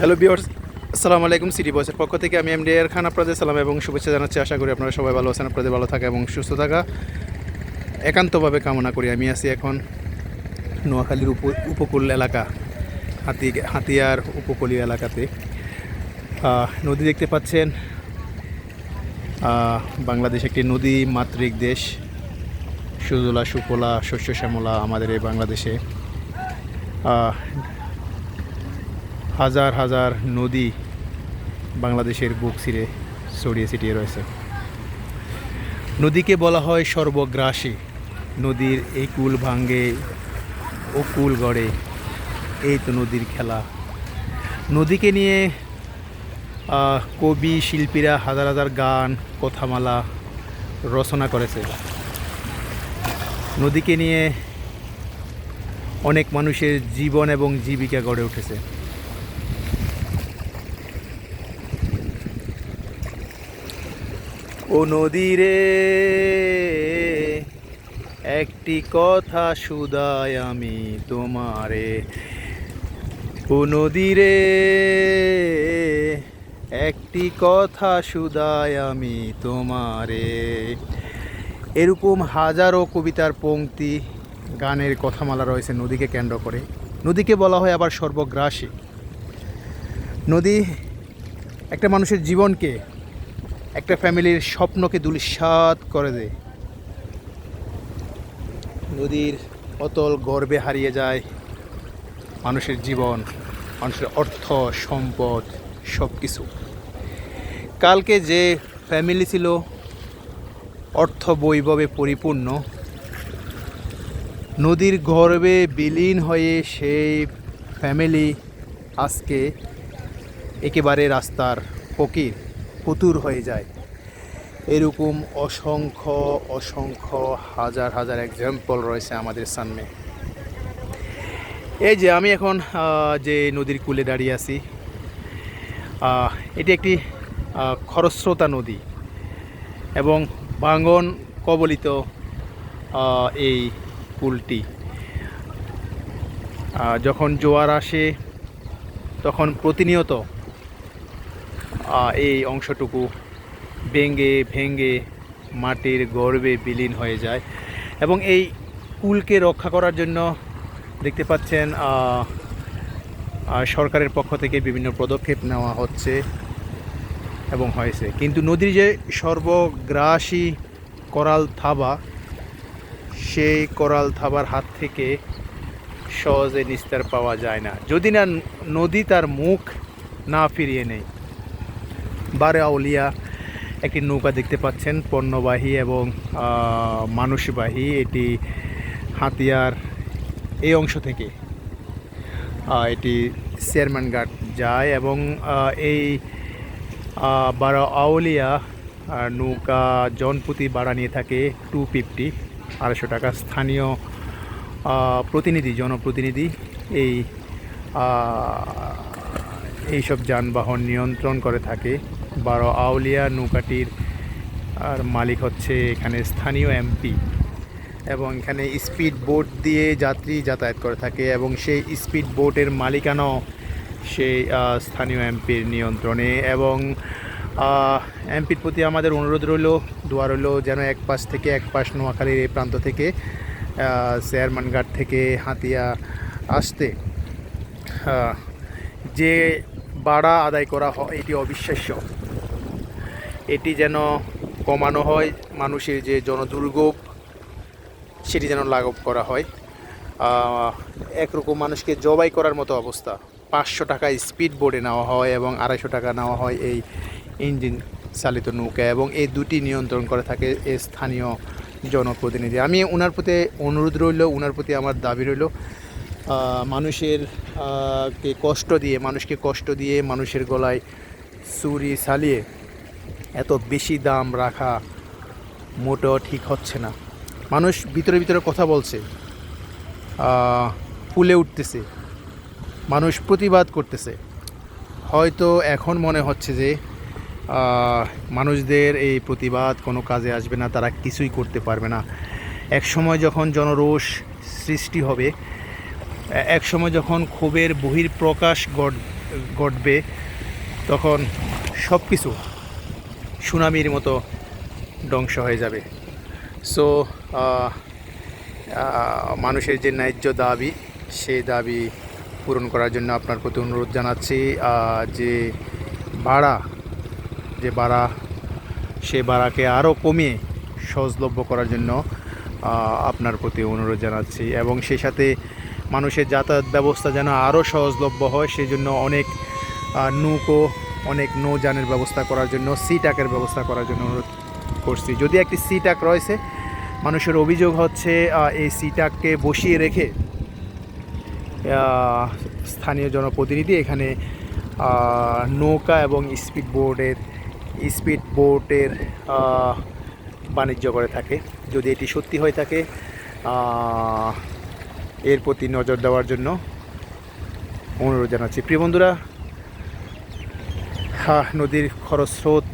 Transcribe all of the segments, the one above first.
Hello বিয়ার্স আসসালামু আলাইকুম city বয়সের পক্ষ থেকে আমি এম ডিআর খান আপনাদের সালাম এবং শুভেচ্ছা জানাচ্ছি। আশা করি আপনারা সবাই ভালো আছেন, আপনাদের ভালো থাকা এবং সুস্থ থাকা। একান্তভাবে কামনা করি, আমি আছি এখন নোয়াখালীর উপ, উপকূল এলাকা, হাতি, হাতিয়ার উপকূলীয় এলাকাতে। নদী দেখতে পাচ্ছেন। বাংলাদেশ একটি নদী মাতৃক দেশ। সুজলা, সুফলা, শস্য, শ্যামলা আমাদের এই বাংলাদেশে। হাজার হাজার নদী বাংলাদেশের বুক ছিঁড়ে ছড়িয়ে ছিটিয়ে রয়েছে। নদীকে বলা হয় সর্বগ্রাসী। নদীর এই কুল ভাঙ্গে ও কুল গড়ে, এই তো নদীর খেলা। নদীকে নিয়ে কবি, শিল্পীরা হাজার হাজার গান, কথামালা রচনা করেছে। নদীকে নিয়ে অনেক মানুষের জীবন এবং জীবিকা গড়ে উঠেছে। ও নদীরে একটি কথা শুধাই আমি তোমারে। ও নদীরে একটি কথা শুধাই আমি তোমারে। এরকম হাজারো কবিতার পংক্তি গানের কথামালা রয়েছে নদীকে কেন্দ্র করে। নদীকে বলা হয় আবার সর্বগ্রাসী। নদী একটা মানুষের জীবনকে একটা ফ্যামিলির স্বপ্নকে দুলিশাত করে দেয়। নদীর অতল গর্বে হারিয়ে যায় মানুষের জীবন, মানুষের অর্থ, সম্পদ সব কিছু কালকে যে ফ্যামিলি ছিল অর্থ বৈভবে পরিপূর্ণ, নদীর গর্বে বিলীন হয়ে সেই ফ্যামিলি আজকে একেবারে রাস্তার ফকির। ফতুর হয়ে যায়। এরকম অসংখ্য অসংখ্য হাজার হাজার এক্সাম্পল রয়েছে আমাদের সামনে। এই যে আমি এখন যে নদীর কূলে দাঁড়িয়ে আছি এটি একটি খরস্রোতা নদী এবং ভাঙ্গন কবলিত এই কুলটি। যখন জোয়ার আসে, তখন প্রতিনিয়ত এই অংশটুকু ভেঙ্গে ভেঙ্গে মাটির গর্বে বিলীন হয়ে যায়। এবং এই কুলকে রক্ষা করার জন্য দেখতে পাচ্ছেন সরকারের পক্ষ থেকে বিভিন্ন পদক্ষেপ নেওয়া হচ্ছে এবং হয়েছে। কিন্তু নদীর যে সর্বগ্রাসী করাল থাবা, সেই করাল থাবার হাত থেকে সহজে নিস্তার পাওয়া যায় না। যদি না নদী তার মুখ না ফিরিয়ে নেয় বারে আউলিয়া একটি নৌকা দেখতে পাচ্ছেন, পণ্যবাহী এবং মানুষবাহী। এটি হাতিয়ার এই অংশ থেকে এটি চেয়ারম্যান ঘাট যায় এবং এই বারো আউলিয়া নৌকা জনপ্রতি ভাড়া নিয়ে থাকে টু ফিফটি আড়াইশো টাকা। স্থানীয় প্রতিনিধি, জনপ্রতিনিধি এই এইসব যানবাহন নিয়ন্ত্রণ করে থাকে। বারো আউলিয়া নৌকাটির, আর মালিক হচ্ছে এখানে স্থানীয় এমপি। এবং এখানে স্পিড বোট দিয়ে যাত্রী যাতায়াত করে থাকে এবং সেই স্পিড বোটের মালিকানাও সেই স্থানীয় এমপির নিয়ন্ত্রণে। এবং এমপির প্রতি আমাদের অনুরোধ রইল, দোয়া রইল যেন এক পাশ থেকে এক পাশ নোয়াখালীর এই প্রান্ত থেকে চেয়ারম্যানঘাট থেকে হাতিয়া আসতে যে ভাড়া আদায় করা হয়, এটি অবিশ্বাস্য। এটি যেন কমানো হয়, মানুষের যে জনদুর্ভোগ, সেটি যেন লাঘব করা হয়। একরকম মানুষকে জবাই করার মতো অবস্থা। পাঁচশো টাকা স্পিড বোর্ডে নেওয়া হয় এবং আড়াইশো টাকা নেওয়া হয় এই ইঞ্জিন চালিত নৌকা এবং এই দুটি নিয়ন্ত্রণ করে থাকে স্থানীয় জনপ্রতিনিধি। আমি ওনার প্রতি অনুরোধ রইল ওনার প্রতি আমার দাবি রইল মানুষের কে কষ্ট দিয়ে, মানুষকে কষ্ট দিয়ে মানুষের গলায় চুরি চালিয়ে এত বেশি দাম রাখা মোটেও ঠিক হচ্ছে না। মানুষ ভিতরে ভিতরে কথা বলছে ফুলে উঠতেছে। মানুষ প্রতিবাদ করতেছে। হয়তো এখন মনে হচ্ছে যে মানুষদের এই প্রতিবাদ কোনো কাজে আসবে না, তারা কিছুই করতে পারবে না। এক সময় যখন জনরোষ সৃষ্টি হবে, এক সময় যখন ক্ষোভের বহির্প্রকাশ ঘট ঘটবে তখন সব কিছু সুনামির মতো ধ্বংস হয়ে যাবে। সো মানুষের যে ন্যায্য দাবি, সেই দাবি পূরণ করার জন্য আপনার প্রতি অনুরোধ জানাচ্ছি যে ভাড়া যে ভাড়া, সে ভাড়াকে আরও কমিয়ে সহজলভ্য করার জন্য আপনার প্রতি অনুরোধ জানাচ্ছি। এবং সেই সাথে মানুষের যাতায়াত ব্যবস্থা যেন আরও সহজলভ্য হয়, সেই জন্য অনেক নৌকো অনেক নৌযানের ব্যবস্থা করার জন্য সি টাকের ব্যবস্থা করার জন্য অনুরোধ করছি। যদি একটি সি টাক রয়েছে, মানুষের অভিযোগ হচ্ছে এই সি টাককে বসিয়ে রেখে স্থানীয় জনপ্রতিনিধি এখানে নৌকা এবং স্পিড বোর্ডের স্পিড বোটের বাণিজ্য করে থাকে। যদি এটি সত্যি হয়ে থাকে এর প্রতি নজর দেওয়ার জন্য অনুরোধ জানাচ্ছি। প্রিয় বন্ধুরা হ্যাঁ নদীর খরস্রোত,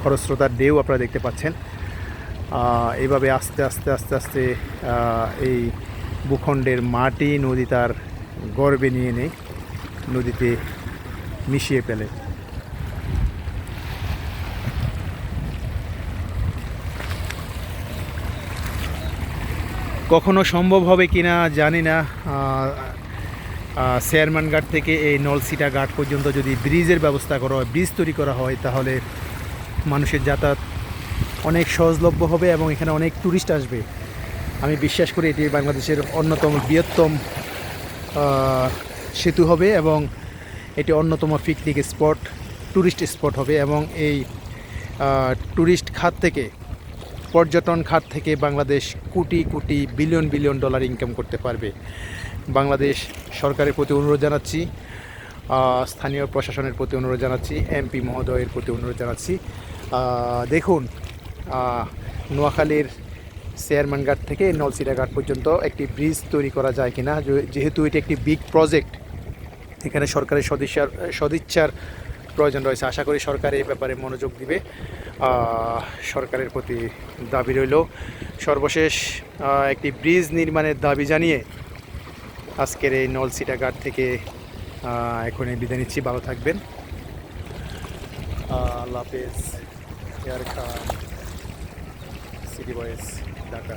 খরস্রোতার ঢেউ আপনারা দেখতে পাচ্ছেন। এইভাবে আস্তে আস্তে আস্তে আস্তে এই ভূখণ্ডের মাটি নদী তার গর্বে নিয়ে নেয়, নদীতে মিশিয়ে ফেলে। কখনো সম্ভব হবে কিনা জানি না চেয়ারম্যান ঘাট থেকে এই নলসিটা ঘাট পর্যন্ত যদি ব্রিজের ব্যবস্থা করা হয়, ব্রিজ তৈরি করা হয়, তাহলে মানুষের যাতায়াত অনেক সহজলভ্য হবে এবং এখানে অনেক ট্যুরিস্ট আসবে। আমি বিশ্বাস করি এটি বাংলাদেশের অন্যতম বৃহত্তম সেতু হবে এবং এটি অন্যতম পিকনিক স্পট ট্যুরিস্ট স্পট হবে এবং এই ট্যুরিস্ট খাত থেকে পর্যটন খাত থেকে Bangladesh crore crore billion billion dollar income করতে পারবে। বাংলাদেশ সরকারের প্রতি অনুরোধ জানাচ্ছি স্থানীয় প্রশাসনের প্রতি অনুরোধ জানাচ্ছি এমপি মহোদয়ের প্রতি অনুরোধ জানাচ্ছি। দেখুন নোয়াখালীর চেয়ারম্যান ঘাট থেকে নলসিরা ঘাট পর্যন্ত একটি ব্রিজ তৈরি করা যায় কিনা, যে- যেহেতু এটি একটি বিগ প্রজেক্ট এখানে সরকারের সদিচ্ছার সদিচ্ছার প্রয়োজন রয়েছে। আশা করি সরকার এই ব্যাপারে মনোযোগ দিবে। সরকারের প্রতি দাবি রইল। সর্বশেষ একটি ব্রিজ নির্মাণের দাবি জানিয়ে আজকের এই নলসিটাঘাট থেকে এখন এই বিদায় নিচ্ছি। ভালো থাকবেন। আল্লাহ হাফেজ। এয়ার খান। City boys Dhaka.